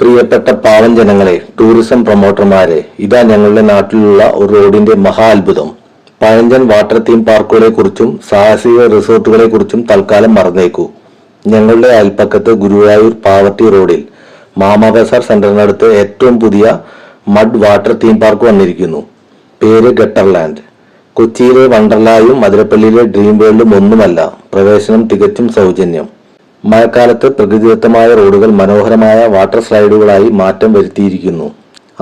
പ്രിയപ്പെട്ട പാവം ജനങ്ങളെ ടൂറിസം പ്രൊമോട്ടർമാരെ ഇതാ ഞങ്ങളുടെ നാട്ടിലുള്ള ഒരു റോഡിന്റെ മഹാ അത്ഭുതം. പഴഞ്ചൻ വാട്ടർ തീം പാർക്കുകളെ കുറിച്ചും സാഹസിക റിസോർട്ടുകളെ കുറിച്ചും തൽക്കാലം മറന്നേക്കൂ. ഞങ്ങളുടെ അയൽപ്പക്കത്ത് ഗുരുവായൂർ പാവട്ടി റോഡിൽ മാമാബസാർ സെന്ററിനടുത്ത് ഏറ്റവും പുതിയ മഡ് വാട്ടർ തീം പാർക്ക് വന്നിരിക്കുന്നു. പേര് ഗട്ടർലാൻഡ്. കൊച്ചിയിലെ വണ്ടർലായും മധുരപ്പള്ളിയിലെ ഡ്രീം വേൾഡും ഒന്നുമല്ല. പ്രവേശനം തികച്ചും സൗജന്യം. മഴക്കാലത്ത് പ്രകൃതിദത്തമായ റോഡുകൾ മനോഹരമായ വാട്ടർ സ്ലൈഡുകളായി മാറ്റം വരുത്തിയിരിക്കുന്നു.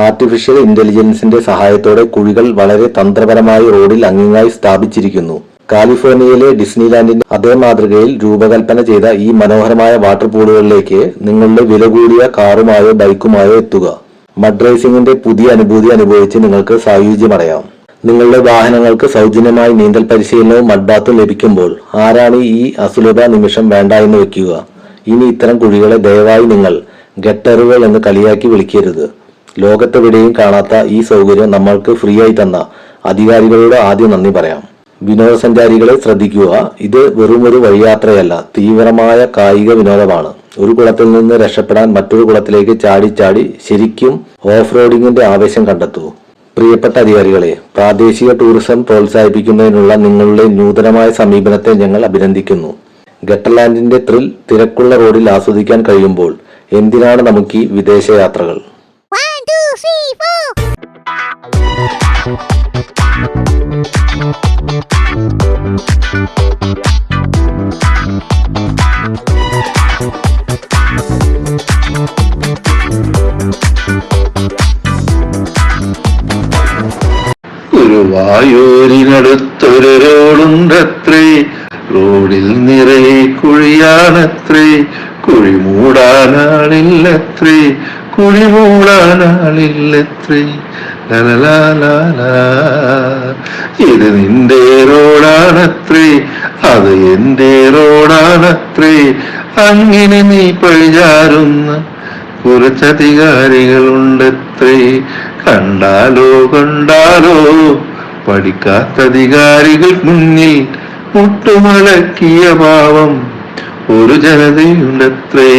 ആർട്ടിഫിഷ്യൽ ഇന്റലിജൻസിന്റെ സഹായത്തോടെ കുഴികൾ വളരെ തന്ത്രപരമായി റോഡിൽ അങ്ങിങ്ങായി സ്ഥാപിച്ചിരിക്കുന്നു. കാലിഫോർണിയയിലെ ഡിസ്നിലാൻഡിന്റെ അതേ മാതൃകയിൽ രൂപകൽപ്പന ചെയ്ത ഈ മനോഹരമായ വാട്ടർ പൂളുകളിലേക്ക് നിങ്ങളുടെ വില കൂടിയ കാറുമായോ ബൈക്കുമായോ എത്തുക. മഡ് റേസിംഗിന്റെ പുതിയ അനുഭൂതി അനുഭവിച്ച് നിങ്ങൾക്ക് സായുജ്യമടയാം. നിങ്ങളുടെ വാഹനങ്ങൾക്ക് സൗജന്യമായി നീന്തൽ പരിശീലനവും മഡ്ബാത്തും ലഭിക്കുമ്പോൾ ആരാണ് ഈ അസുലഭ നിമിഷം വേണ്ട എന്ന് വെക്കുക. ഇനി ഇത്തരം കുഴികളെ ദയവായി നിങ്ങൾ ഗട്ടറുകൾ എന്ന് കളിയാക്കി വിളിക്കരുത്. ലോകത്തെവിടെയും കാണാത്ത ഈ സൗകര്യം നമ്മൾക്ക് ഫ്രീ ആയി തന്ന അധികാരികളോട് ആദ്യം നന്ദി പറയാം. വിനോദസഞ്ചാരികളെ ശ്രദ്ധിക്കുക. ഇത് വെറും ഒരു വഴിയാത്രയല്ല തീവ്രമായ കായിക വിനോദമാണ്. ഒരു കുളത്തിൽ നിന്ന് രക്ഷപ്പെടാൻ മറ്റൊരു കുളത്തിലേക്ക് ചാടി ചാടി ശരിക്കും ഓഫ് റോഡിങ്ങിന്റെ ആവേശം കണ്ടെത്തൂ. പ്രിയപ്പെട്ട അധികാരികളെ പ്രാദേശിക ടൂറിസം പ്രോത്സാഹിപ്പിക്കുന്നതിനുള്ള നിങ്ങളുടെ നൂതനമായ സമീപനത്തെ ഞങ്ങൾ അഭിനന്ദിക്കുന്നു. ഗട്ടർലാൻഡിന്റെ ത്രിൽ തിരക്കുള്ള റോഡിൽ ആസ്വദിക്കാൻ കഴിയുമ്പോൾ എന്തിനാണ് നമുക്ക് ഈ വിദേശയാത്രകൾ? ഗുരുവായൂരിനടുത്തൊരു റോഡുണ്ടത്രേ റോഡിൽ നിറയെ കുഴിയാണത്രേ. കുഴി മൂടാനാളില്ലത്രേ. കുഴി മൂടാനാളില്ലത്രേ. ഇത് നിന്റെ റോഡാണത്രേ. അത് എന്റെ റോഡാണത്രേ. അങ്ങനെ നീ പഴിചാരുന്ന കുറച്ചധികാരികളുണ്ടത്രേ. കണ്ടാലോ കണ്ടാലോ? പഠിക്കാത്തധികാരികൾ മുന്നിൽ മുട്ടുമടക്കിയ പാവം ഒരു ജനതയുണ്ടത്രേ.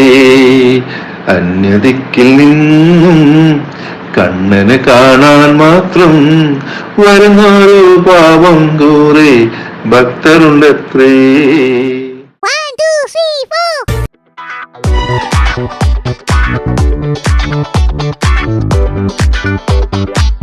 അന്യതിക്കിൽ നിന്നും കണ്ണന് കാണാൻ മാത്രം വരുന്നൊരു പാവം കൂറെ ഭക്തരുണ്ടത്രേ. One, two, three, four. Thank you.